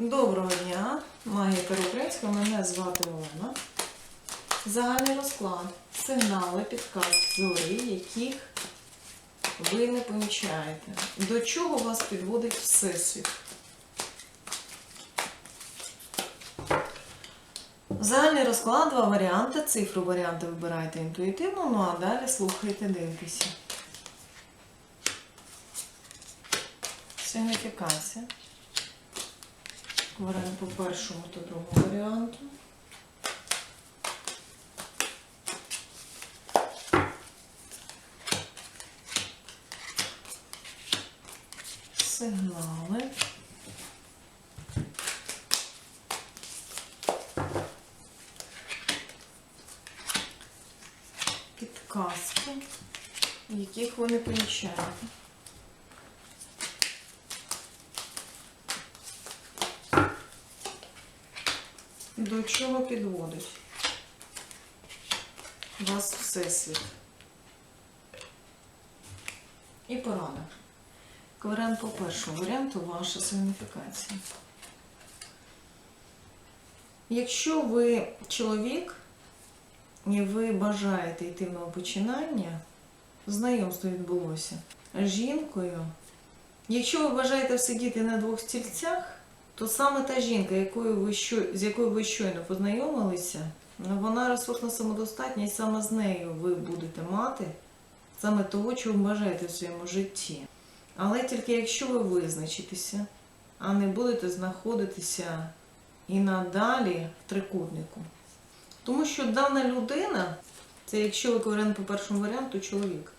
Доброго дня, магія Переукраїнська, мене звати Олена. Загальний розклад, сигнали, підказки, зорі, яких ви не помічаєте. До чого вас підводить Всесвіт? Загальний розклад, два варіанти. Цифру варіанти вибирайте інтуїтивно, ну а далі слухайте, дивитеся. Сигніфікація. Варіант по першому та другому варіанту. Сигнали. Підказки, яких ви не. До чого підводить вас Всесвіт? І порада. Варіант по першому варіанту ваша сигніфікація. Якщо ви чоловік і ви бажаєте йти в новопочинання, знайомство відбулося жінкою. Якщо ви бажаєте сидіти на двох стільцях, то саме та жінка, якою ви з якою ви щойно познайомилися, вона ресурсна самодостатня, і саме з нею ви будете мати саме того, чого бажаєте в своєму житті. Але тільки якщо ви визначитеся, а не будете знаходитися і надалі в трикутнику. Тому що дана людина, це якщо ви говоримо по першому варіанту, чоловік.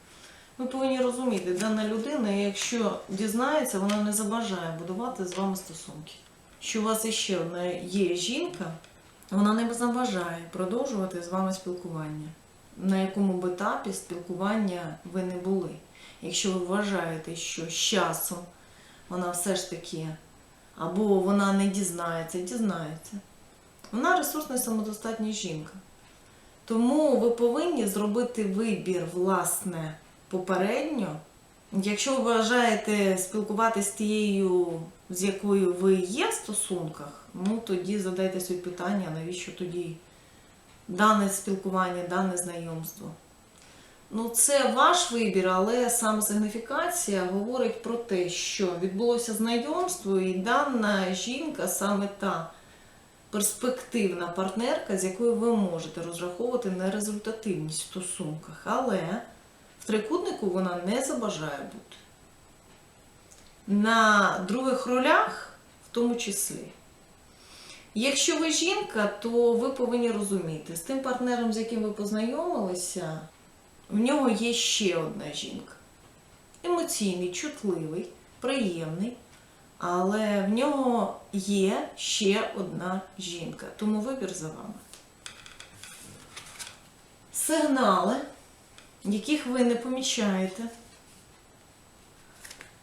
Ви повинні розуміти, дана людина, якщо дізнається, вона не забажає будувати з вами стосунки. Що у вас одна є жінка, вона не забажає продовжувати з вами спілкування, на якому б етапі спілкування ви не були. Якщо ви вважаєте, що з часом вона все ж таки, або вона не дізнається, дізнається. Вона ресурсна і самодостатня жінка. Тому ви повинні зробити вибір, власне, попередньо. Якщо ви бажаєте спілкуватися з тією, з якою ви є в стосунках, ну тоді задайте собі питання, навіщо тоді дане спілкування, дане знайомство. Ну, це ваш вибір, але саме сигніфікація говорить про те, що відбулося знайомство, і дана жінка саме та перспективна партнерка, з якою ви можете розраховувати на результативність в стосунках. Але в трикутнику вона не забажає бути. На других ролях, в тому числі. Якщо ви жінка, то ви повинні розуміти, з тим партнером, з яким ви познайомилися, в нього є ще одна жінка. Емоційний, чутливий, приємний, але в нього є ще одна жінка. Тому вибір за вами. Сигнали, яких ви не помічаєте,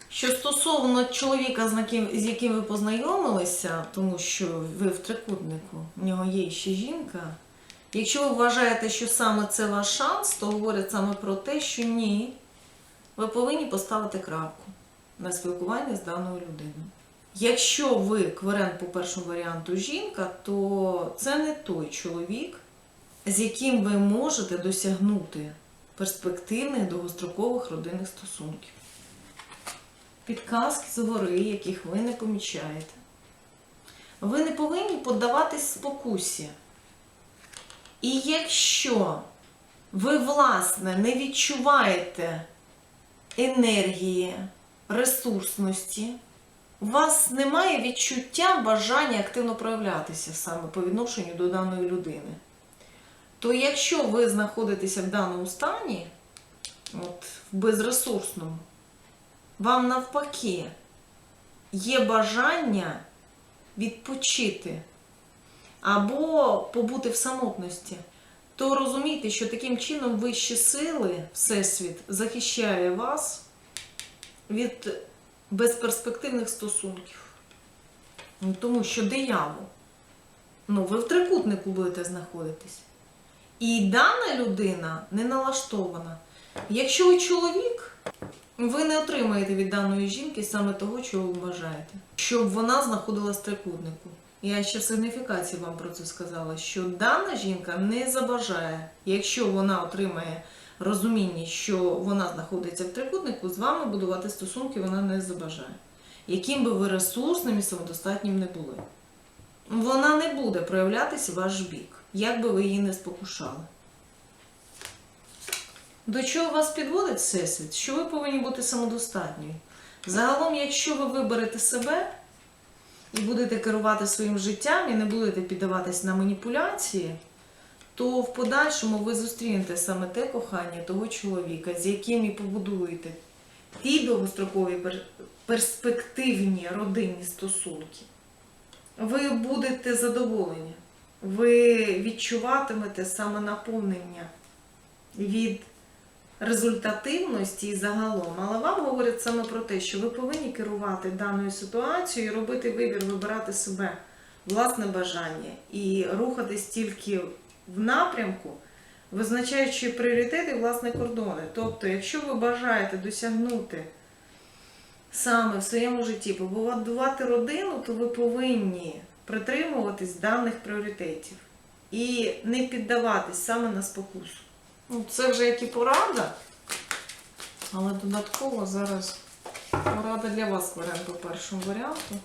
що стосовно чоловіка, з яким, ви познайомилися, тому що ви в трикутнику, в нього є ще жінка. Якщо ви вважаєте, що саме це ваш шанс, то говорять саме про те, що ні, ви повинні поставити крапку на спілкуванні з даною людиною. Якщо ви кверент по першому варіанту жінка, то це не той чоловік, з яким ви можете досягнути перспективних довгострокових родинних стосунків. Підказки згори, яких ви не помічаєте. Ви не повинні поддаватись спокусі. І якщо ви, власне, не відчуваєте енергії, ресурсності, у вас немає відчуття бажання активно проявлятися саме по відношенню до даної людини, то якщо ви знаходитеся в даному стані, от, в безресурсному, вам навпаки є бажання відпочити або побути в самотності, то розумійте, що таким чином вищі сили, Всесвіт захищає вас від безперспективних стосунків. Тому що диявол, ну, ви в трикутнику будете знаходитись. І дана людина не налаштована. Якщо ви чоловік, Ви не отримаєте від даної жінки саме того, чого ви бажаєте, щоб вона знаходилась в трикутнику. Я ще в сигніфікації вам про це сказала, що дана жінка не забажає, якщо вона отримає розуміння, що вона знаходиться в трикутнику, з вами будувати стосунки вона не забажає. Яким би ви ресурсним і самодостатнім не були. Вона не буде проявлятися в ваш бік, як би ви її не спокушали. До чого вас підводить всесвіт? Що ви повинні бути самодостатньою. Загалом, якщо ви виберете себе і будете керувати своїм життям і не будете піддаватись на маніпуляції, то в подальшому ви зустрінете саме те кохання того чоловіка, з яким і побудуєте ті довгострокові перспективні родинні стосунки. Ви будете задоволені, ви відчуватимете саме наповнення від результативності і загалом, але вам говорять саме про те, що ви повинні керувати даною ситуацією, робити вибір, вибирати себе, власне бажання і рухатись тільки в напрямку, визначаючи пріоритети власне кордони. Тобто, якщо ви бажаєте досягнути саме в своєму житті, побудувати родину, то ви повинні притримуватись даних пріоритетів і не піддаватись саме на спокусу. Ну, це вже як і порада, але додатково зараз порада для вас, Кварен, по першому варіанту.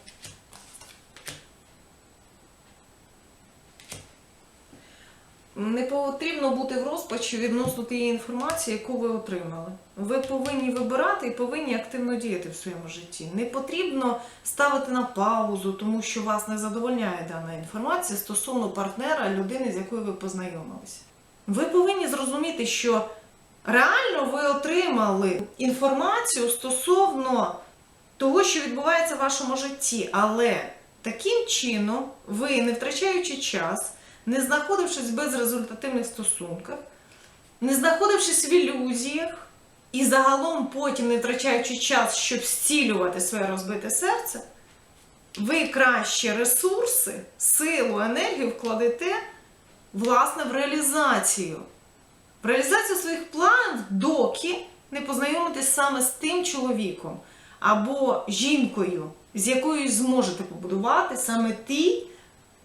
Не потрібно бути в розпачі відносно тієї інформації, яку ви отримали. Ви повинні вибирати і повинні активно діяти в своєму житті. Не потрібно ставити на паузу, тому що вас не задовольняє дана інформація стосовно партнера, людини, з якою ви познайомилися. Ви повинні зрозуміти, що реально ви отримали інформацію стосовно того, що відбувається в вашому житті, але таким чином ви, не втрачаючи час, не знаходившись в безрезультативних стосунках, не знаходившись в ілюзіях і загалом потім не втрачаючи час, щоб зцілювати своє розбите серце, ви краще ресурси, силу, енергію вкладете власне в реалізацію. В реалізацію своїх планів, доки не познайомитесь саме з тим чоловіком або жінкою, з якою зможете побудувати саме ті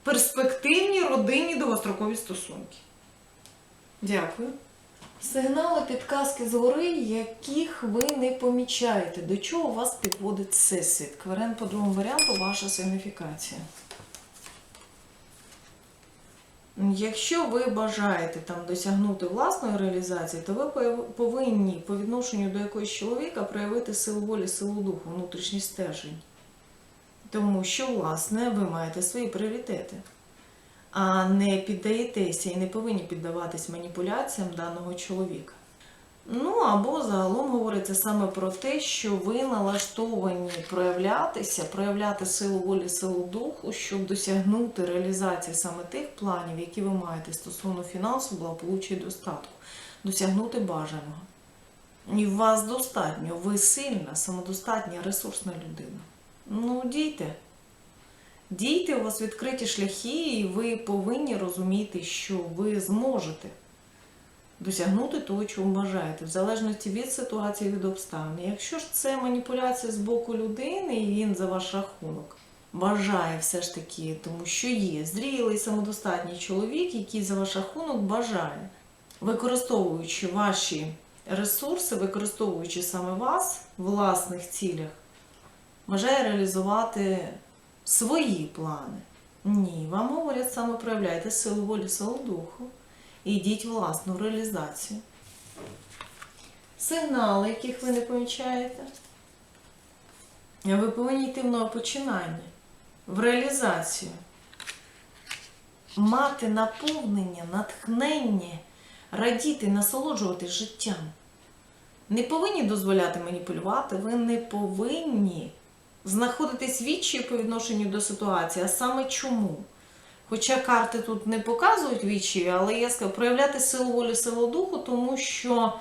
перспективні родинні довгострокові стосунки. Дякую. Сигнали підказки згори, яких ви не помічаєте. До чого вас підводить всесвіт? Кверен по другому варіанту ваша сигніфікація. Якщо ви бажаєте там досягнути власної реалізації, то ви повинні по відношенню до якогось чоловіка проявити силу волі, силу духу, внутрішній стержень. Тому що, власне, ви маєте свої пріоритети, а не піддаєтеся і не повинні піддаватись маніпуляціям даного чоловіка. Ну або загалом говориться саме про те, що ви налаштовані проявлятися, проявляти силу волі, силу духу, щоб досягнути реалізації саме тих планів, які ви маєте стосовно фінансу, благополуччя і достатку, досягнути бажаного. І в вас достатньо, ви сильна, самодостатня, ресурсна людина. Ну, дійте. Дійте, у вас відкриті шляхи, і ви повинні розуміти, що ви зможете досягнути того, чого бажаєте, в залежності від ситуації, від обставин. Якщо ж це маніпуляція з боку людини, і він за ваш рахунок бажає все ж таки, тому що є зрілий самодостатній чоловік, який за ваш рахунок бажає, використовуючи ваші ресурси, використовуючи саме вас в власних цілях, бажає реалізувати свої плани. Ні, вам говорять саме проявляйте силу волі, силу духу і йдіть власну реалізацію. Сигнали, яких ви не помічаєте. Ви повинні йти в нове починання, в реалізацію. Мати наповнення, натхнення, радіти, насолоджуватись життям. Не повинні дозволяти маніпулювати, ви не повинні знаходитись відчі по відношенню до ситуації, а саме чому? Хоча карти тут не показують вічі, але я скажу, проявляти силу волі, силу духу, тому що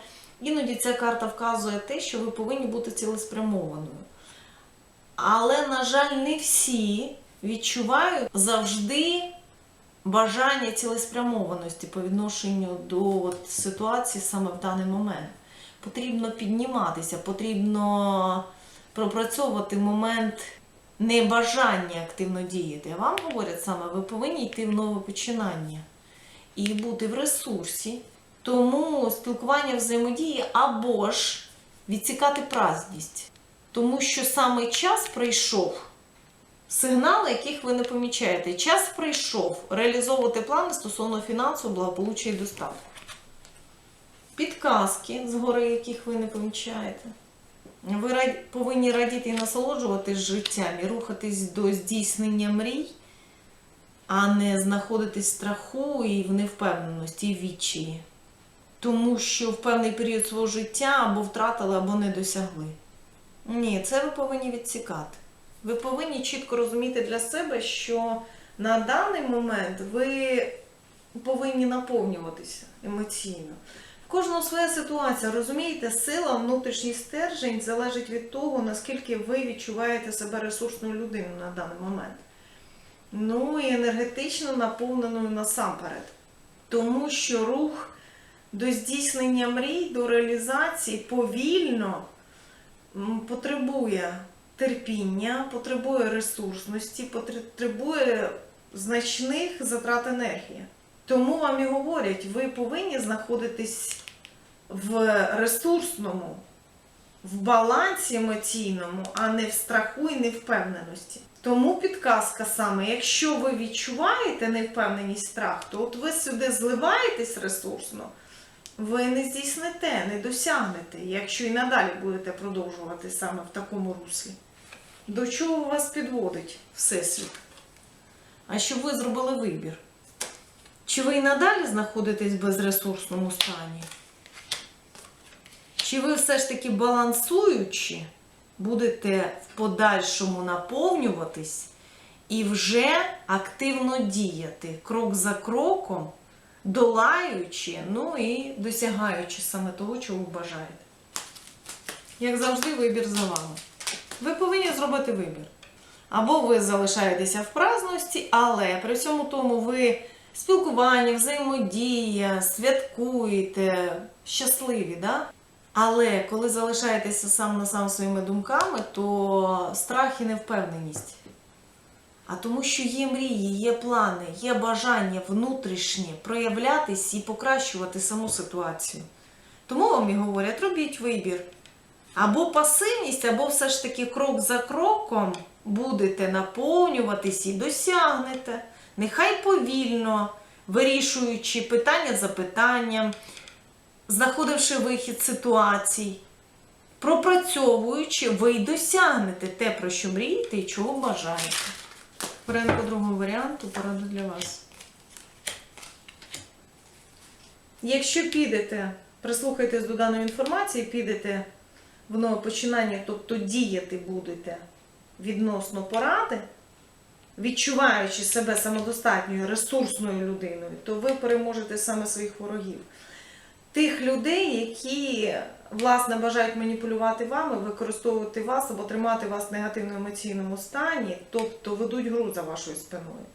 іноді ця карта вказує те, що ви повинні бути цілеспрямованою. Але, на жаль, не всі відчувають завжди бажання цілеспрямованості по відношенню до от, ситуації саме в даний момент. потрібно підніматися, потрібно пропрацьовувати момент небажання активно діяти. А вам говорять саме, ви повинні йти в нове починання і бути в ресурсі. Тому спілкування взаємодії або ж відсікати праздність. Тому що саме час прийшов, сигнали, яких ви не помічаєте. Час прийшов реалізовувати плани стосовно фінансового благополуччя і достатку. Підказки, згори яких ви не помічаєте. Ви повинні радіти і насолоджуватись життям і рухатись до здійснення мрій, а не знаходитись в страху і в невпевненості, і в відчаї. Тому що в певний період свого життя або втратили, або не досягли. Ні, це ви повинні відсікати. Ви повинні чітко розуміти для себе, що на даний момент ви повинні наповнюватися емоційно. В кожного своя ситуація, розумієте, сила, внутрішній стержень залежить від того, наскільки ви відчуваєте себе ресурсною людиною на даний момент. Ну і енергетично наповненою насамперед. Тому що рух до здійснення мрій, до реалізації повільно потребує терпіння, потребує ресурсності, потребує значних затрат енергії. Тому вам і говорять, ви повинні знаходитись в ресурсному, в балансі емоційному, а не в страху і невпевненості. Тому підказка саме, якщо ви відчуваєте невпевненість страх, то от ви сюди зливаєтесь ресурсно, ви не здійсните, не досягнете, якщо і надалі будете продовжувати саме в такому руслі. До чого вас підводить Всесвіт? А щоб ви зробили вибір. Чи ви і надалі знаходитесь в безресурсному стані? Чи ви все ж таки балансуючи, будете в подальшому наповнюватись і вже активно діяти крок за кроком, долаючи, ну і досягаючи саме того, чого бажаєте? Як завжди, вибір за вами. Ви повинні зробити вибір. Або ви залишаєтеся в праздності, але при всьому тому ви спілкування, взаємодія, святкуєте, щасливі, да? Але коли залишаєтеся сам на сам своїми думками, то страх і невпевненість. А тому, що є мрії, є плани, є бажання внутрішнє проявлятись і покращувати саму ситуацію. Тому вам і говорять, робіть вибір. Або пасивність, або все ж таки крок за кроком будете наповнюватись і досягнете. Нехай повільно, вирішуючи питання за питанням, знаходивши вихід ситуацій, пропрацьовуючи, ви й досягнете те, про що мрієте і чого бажаєте. По другому варіанту, порада для вас. Якщо підете, прислухайтесь до даної інформації, підете в нове починання, тобто діяти будете відносно поради, відчуваючи себе самодостатньою, ресурсною людиною, то ви переможете саме своїх ворогів. Тих людей, які, власне, бажають маніпулювати вами, використовувати вас або тримати вас в негативному емоційному стані, тобто ведуть гру за вашою спиною.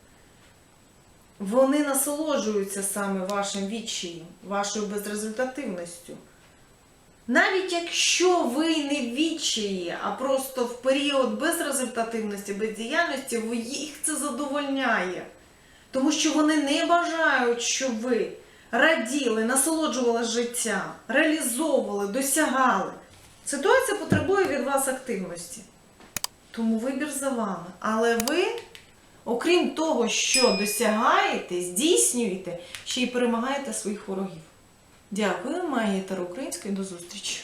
Вони насолоджуються саме вашим відчаєм, вашою безрезультативністю. Навіть якщо ви не в відчаї, а просто в період безрезультативності, бездіяльності, ви- їх це задовольняє. Тому що вони не бажають, щоб ви раділи, насолоджували життя, реалізовували, досягали. Ситуація потребує від вас активності. Тому вибір за вами. Але ви, окрім того, що досягаєте, здійснюєте, ще й перемагаєте своїх ворогів. Дякую, має Таро Української. До зустрічі!